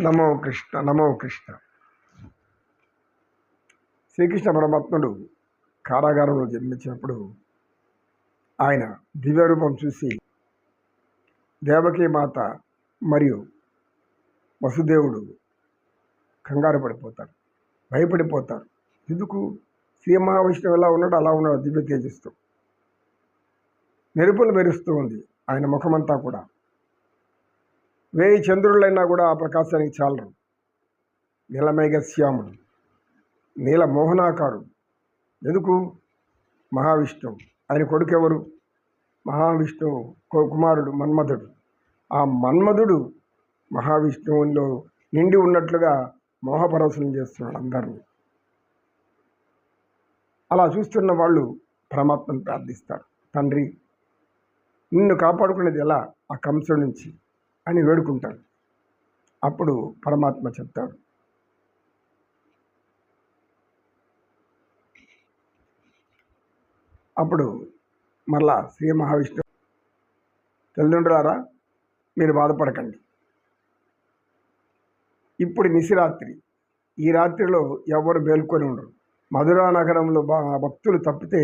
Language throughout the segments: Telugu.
నమో కృష్ణ నమో కృష్ణ. శ్రీకృష్ణ పరమాత్ముడు కారాగారంలో జన్మించినప్పుడు ఆయన దివ్యరూపం చూసి దేవకీ మాత మరియు వసుదేవుడు కంగారు పడిపోతారు భయపడిపోతారు. ఎందుకు? శ్రీ మహావిష్ణువు ఎలా ఉన్నాడు అలా ఉన్నాడు దివ్య తేజస్తో మెరుపులు మెరుస్తూ ఉంది ఆయన ముఖమంతా కూడా. వేయి చంద్రులైనా కూడా ఆ ప్రకాశానికి చాలరు. నీలమేఘశ్యాముడు నీల మోహనాకారుడు ఎందుకు? మహావిష్ణువు. ఆయన కొడుకు ఎవరు మహావిష్ణువు కుమారుడు మన్మధుడు. ఆ మన్మధుడు మహావిష్ణువులో నిండి ఉన్నట్లుగా మోహపరవశనం చేస్తున్నాడు అందరినీ. అలా చూస్తున్న వాళ్ళు పరమాత్మను ప్రార్థిస్తారు. తండ్రి నిన్ను కాపాడుకునేది ఎలా? ఆ కంసుడి నుంచి అని వేడుకుంటాడు. అప్పుడు పరమాత్మ చెప్తాడు. అప్పుడు మరలా శ్రీ మహావిష్ణు తల్లిదండ్రులారా మీరు బాధపడకండి. ఇప్పుడు నిశిరాత్రి. ఈ రాత్రిలో ఎవరు మేల్కొని ఉండరు. మధురా నగరంలో బా భక్తులు తప్పితే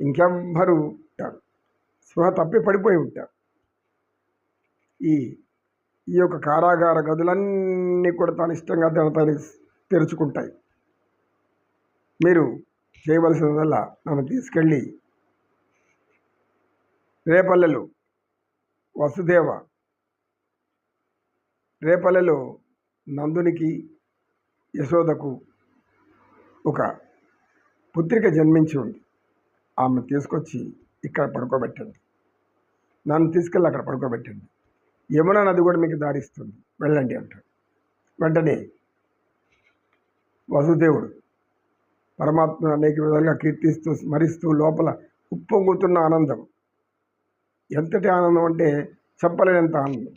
ఇంకెవ్వరు ఉంటారు. స్పృహ తప్పి పడిపోయి ఉంటారు. ఈ ఈ యొక్క కారాగార గదులన్నీ కూడా తాను ఇష్టంగా తన తను తెరుచుకుంటాయి. మీరు చేయవలసినదల్లా నన్ను తీసుకెళ్ళి రేపల్లెలు వసుదేవ రేపల్లెలో నందునికి యశోదకు ఒక పుత్రిక జన్మించి ఉంది. ఆమె తీసుకొచ్చి ఇక్కడ పడుకోబెట్టండి. నన్ను తీసుకెళ్ళి అక్కడ పడుకోబెట్టండి. యమునా నది కూడా మీకు దారిస్తుంది. వెళ్ళండి అంటాడు. వెంటనే వసుదేవుడు పరమాత్మను అనేక విధాలుగా కీర్తిస్తూ స్మరిస్తూ లోపల ఉప్పొంగుతున్న ఆనందం. ఎంతటి ఆనందం అంటే చెప్పలేనంత ఆనందం.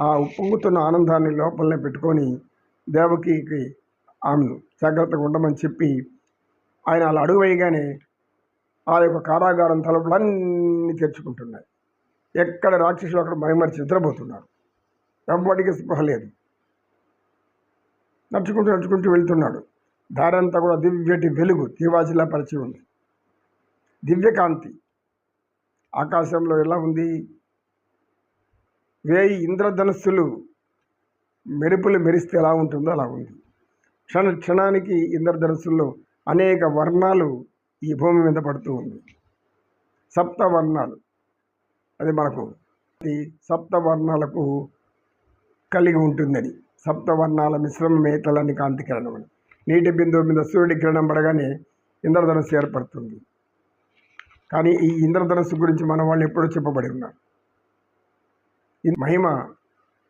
ఆ ఉప్పొంగుతున్న ఆనందాన్ని లోపలనే పెట్టుకొని దేవకికి ఆమెను జాగ్రత్తగా ఉండమని చెప్పి ఆయన అలా అడుగు వేయగానే ఆ యొక్క కారాగారం తలుపులన్నీ తెరుచుకుంటున్నాయి. ఎక్కడ రాక్షసులు అక్కడ భయమరిచి నిద్రపోతున్నారు. ఎవ్వడికి స్పృహ లేదు. నడుచుకుంటూ నడుచుకుంటూ వెళ్తున్నాడు. దారంతా కూడా దివ్యటి వెలుగు తీవాచిలా పరిచి ఉంది. దివ్యకాంతి. ఆకాశంలో ఎలా ఉంది? వేయి ఇంద్రధనుస్సులు మెరుపులు మెరిస్తే ఎలా ఉంటుందో అలా ఉంది. క్షణ క్షణానికి ఇంద్రధనుస్సుల్లో అనేక వర్ణాలు ఈ భూమి మీద పడుతూ ఉంది. సప్త వర్ణాలు. అది మనకు సప్తవర్ణాలకు కలిగి ఉంటుందని. సప్తవర్ణాల మిశ్రమమే తలని కాంతి కిరణం అని. నీటి బిందువు మీద సూర్యుడి కిరణం పడగానే ఇంద్రధనస్సు ఏర్పడుతుంది. కానీ ఈ ఇంద్రధనస్సు గురించి మన వాళ్ళు ఎప్పుడో చెప్పబడి ఉన్నారు. ఈ మహిమ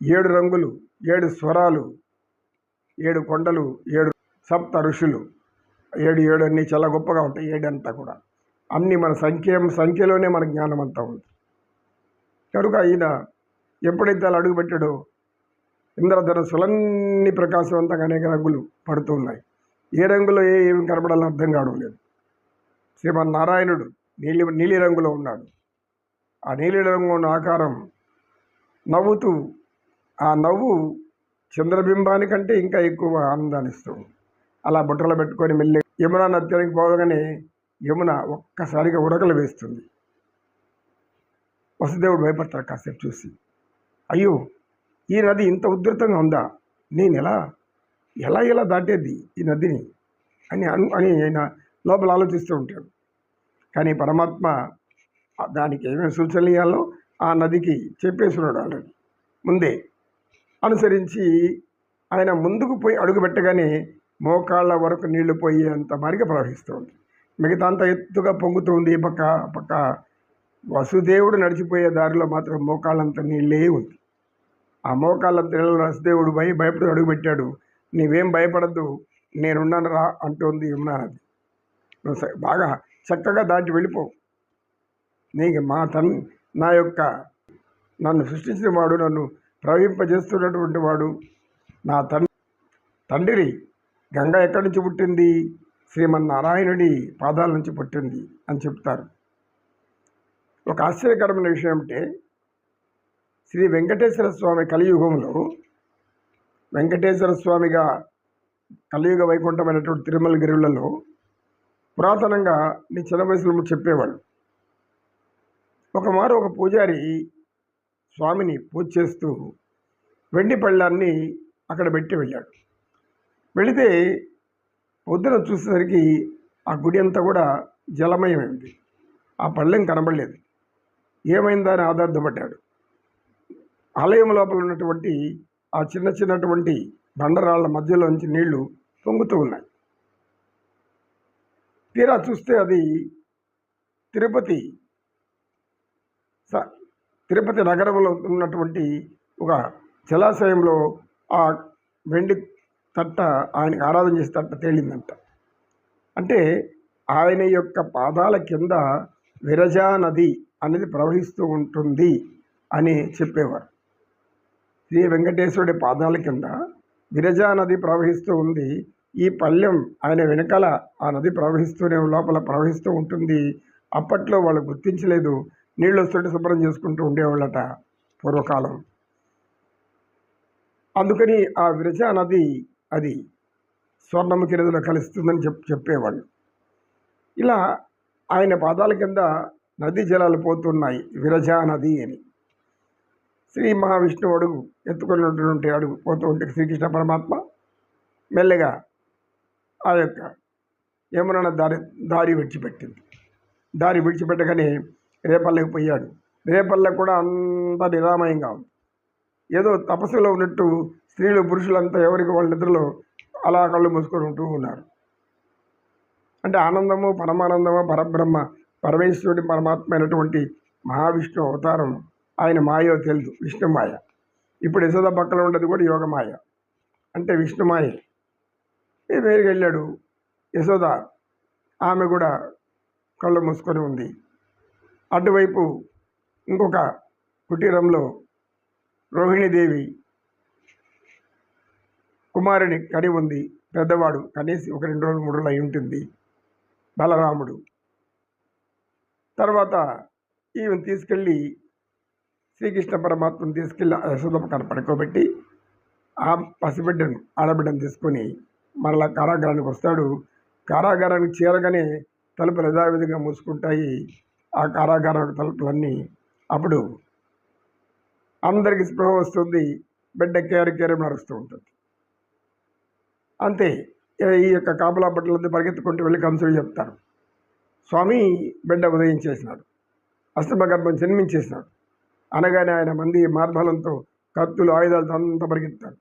ఏడు రంగులు ఏడు స్వరాలు ఏడు కొండలు ఏడు సప్త ఋషులు ఏడు ఏడు అన్నీ చాలా గొప్పగా ఉంటాయి ఏడు అంతా కూడా. అన్నీ మన సంఖ్య సంఖ్యలోనే మన జ్ఞానం అంతా ఉంది. కనుక ఈయన ఎప్పుడైతే అలా అడుగుపెట్టాడో ఇంద్రధనస్సులన్నీ ప్రకాశవంతంగా అనేక రంగులు పడుతూ ఉన్నాయి. ఏ రంగులో ఏ ఏమి కనపడాలని అర్థం కావడం లేదు. శ్రీమన్నారాయణుడు నీలి నీలి రంగులో ఉన్నాడు. ఆ నీలి రంగు ఉన్న ఆకారం నవ్వుతూ ఆ నవ్వు చంద్రబింబానికంటే ఇంకా ఎక్కువ ఆనందాన్ని ఇస్తుంది. అలా బుట్టలు పెట్టుకొని మెల్లి యమున నత్యానికి పోగానే యమున ఒక్కసారిగా ఉరకలు వేస్తుంది. వసుదేవుడు భయపడతాడు కాసేపు చూసి. అయ్యో ఈ నది ఇంత ఉధృతంగా ఉందా? నేను ఎలా ఎలా ఎలా దాటేది ఈ నదిని? అని అను అని ఆయన లోపల ఆలోచిస్తూ ఉంటాడు. కానీ పరమాత్మ దానికి ఏమేమి సూచనలు ఇవ్వాలో ఆ నదికి చెప్పేస్తున్నాడు ఆల్రెడీ. ముందే అనుసరించి ఆయన ముందుకు పోయి అడుగు పెట్టగానే మోకాళ్ళ వరకు నీళ్ళు పోయేంత మారిగా ప్రవహిస్తుంది మిగతా అంత ఎత్తుగా పొంగుతుంది పక్క ఆ పక్క వసుదేవుడు నడిచిపోయే దారిలో మాత్రం మోకాళ్ళంత నీళ్ళే ఉంది. ఆ మోకాళ్ళంత నీళ్ళలో వసుదేవుడు భయ భయపడి అడుగుపెట్టాడు. నీవేం భయపడద్దు నేనున్నాను రా అంటోంది యమునా నువ్వు బాగా చక్కగా దాటి వెళ్ళిపో. నీకు మా తన్ నా యొక్క నన్ను సృష్టించిన వాడు నన్ను ప్రవహింపజేస్తున్నటువంటి వాడు నా తన్ తండ్రి గంగ ఎక్కడి నుంచి పుట్టింది? శ్రీమన్నారాయణుడి పాదాల నుంచి పుట్టింది అని చెప్తారు. ఒక ఆశ్చర్యకరమైన విషయం అంటే శ్రీ వెంకటేశ్వర స్వామి కలియుగంలో వెంకటేశ్వర స్వామిగా కలియుగ వైకుంఠమైనటువంటి తిరుమల గిరులలో పురాతనంగా నీ చిన్న వయసులో చెప్పేవాళ్ళు. ఒకమారు ఒక పూజారి స్వామిని పూజ చేస్తూ వెండి పళ్ళాన్ని అక్కడ పెట్టి వెళ్ళాడు. వెళితే పొద్దున చూసేసరికి ఆ గుడి అంతా కూడా జలమయమైంది. ఆ పళ్ళెం కనబడలేదు. ఏమైందా అని ఆధారపడ్డాడు. ఆలయం లోపల ఉన్నటువంటి ఆ చిన్న చిన్నటువంటి బండరాళ్ళ మధ్యలోంచి నీళ్ళు పొంగుతూ ఉన్నాయి. తీరా చూస్తే అది తిరుపతి స- తిరుపతి నగరంలో ఉన్నటువంటి ఒక జలాశయంలో ఆ వెండి తట్ట ఆయనకి ఆరాధన చేసే తట్ట తేలిందంట. అంటే ఆయన యొక్క పాదాల కింద విరజా నది అనేది ప్రవహిస్తూ ఉంటుంది అని చెప్పేవారు. శ్రీ వెంకటేశ్వరుడి పాదాల కింద విరజా నది ప్రవహిస్తూ ఉంది. ఈ పల్లెం ఆయన వెనకాల ఆ నది ప్రవహిస్తూనే లోపల ప్రవహిస్తూ ఉంటుంది. అప్పట్లో వాళ్ళు గుర్తించలేదు. నీళ్ళు వస్తుంటే శుభ్రం చేసుకుంటూ ఉండేవాళ్ళట పూర్వకాలం. అందుకని ఆ విరజా నది అది స్వర్ణముఖి నదిలో కలుస్తుందని చెప్ చెప్పేవాళ్ళు. ఇలా ఆయన పాదాల కింద నదీ జలాలు పోతున్నాయి. విరజా నది అని. శ్రీ మహావిష్ణువు అడుగు ఎత్తుకున్నటువంటి అడుగు పోతూ ఉంటే శ్రీకృష్ణ పరమాత్మ మెల్లగా ఆ యొక్క యమున దారి దారి విడిచిపెట్టింది. దారి విడిచిపెట్టగానే రేపల్లకి పోయాడు. రేపల్ల కూడా అంత నిరామయంగా ఉంది. ఏదో తపస్సులో ఉన్నట్టు స్త్రీలు పురుషులంతా ఎవరికి వాళ్ళ నిద్రలో అలా కళ్ళు మూసుకొని ఉంటూ ఉన్నారు. అంటే ఆనందము పరమానందము పరబ్రహ్మ పరమేశ్వరుడి పరమాత్మ అయినటువంటి మహావిష్ణు అవతారం ఆయన మాయో తెలుసు విష్ణు మాయ. ఇప్పుడు యశోద పక్కన ఉండేది కూడా యోగమాయ అంటే విష్ణు మాయ. ఈ వెళ్ళాడు? యశోద ఆమె కూడా కళ్ళు మూసుకొని ఉంది. అటువైపు ఇంకొక కుటీరంలో రోహిణీదేవి కుమారుని కని ఉంది. పెద్దవాడు కనీసం ఒక రెండు రోజులు మూడు రోజులు అయి ఉంటుంది. బలరాముడు. తర్వాత ఈమె తీసుకెళ్ళి శ్రీకృష్ణ పరమాత్మను తీసుకెళ్ళి యశోదమ్మకాన్ని పడుకోబెట్టి ఆ పసిబిడ్డను ఆడబిడ్డను తీసుకొని మరలా కారాగారానికి వస్తాడు. కారాగారానికి చేరగానే తలుపులు యథావిధిగా మూసుకుంటాయి. ఆ కారాగారం తలుపులన్నీ అప్పుడు అందరికీ స్పృహ వస్తుంది. బిడ్డ కేరి కేరి నడుస్తూ ఉంటుంది. అంతే. ఈ- యొక్క కాపలా బట్టలంతా పరిగెత్తుకుంటూ వెళ్ళి కంసులు చెప్తారు స్వామి బిడ్డ ఉదయం చేసినాడు. అష్టమగర్భం జన్మించేసినాడు. అనగానే ఆయన మంది మార్బలంతో కత్తులు ఆయుధాలతో అంతా పరిగెత్తాడు.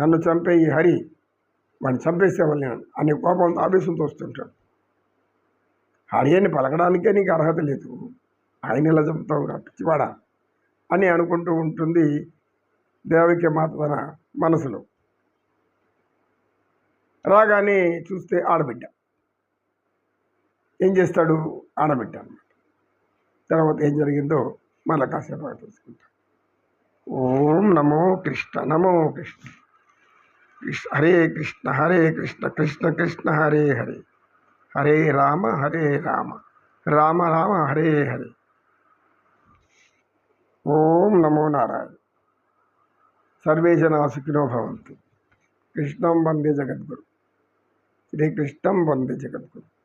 నన్ను చంపే ఈ హరి వాడిని చంపేసేవాళ్ళని అనే కోపంతో ఆవేశంతో వస్తుంటాడు హరి అని పలకడానికే నీకు అర్హత లేదు. ఆయన ఇలా చెప్తావు పిచ్చివాడా అని అనుకుంటూ ఉంటుంది దేవకి మాత తన మనసులో. రాగానే చూస్తే ఆడబిడ్డ. ఏం చేస్తాడు? ఆడబిడ్డ తర్వాత ఏం జరిగిందో మళ్ళీ కాసేపు తెలుసుకుంటాం ఓం నమో కృష్ణ నమో కృష్ణ. కృష్ణ హరే కృష్ణ హరే కృష్ణ కృష్ణ కృష్ణ హరే హరే. హరే రామ హరే రామ. రామ రామ హరే హరే. ఓం నమో నారాయణ. సర్వే జనా సుఖినో భవంతు. కృష్ణం వందే జగద్గురు. శ్రీకృష్ణం వందే జగద్గురు.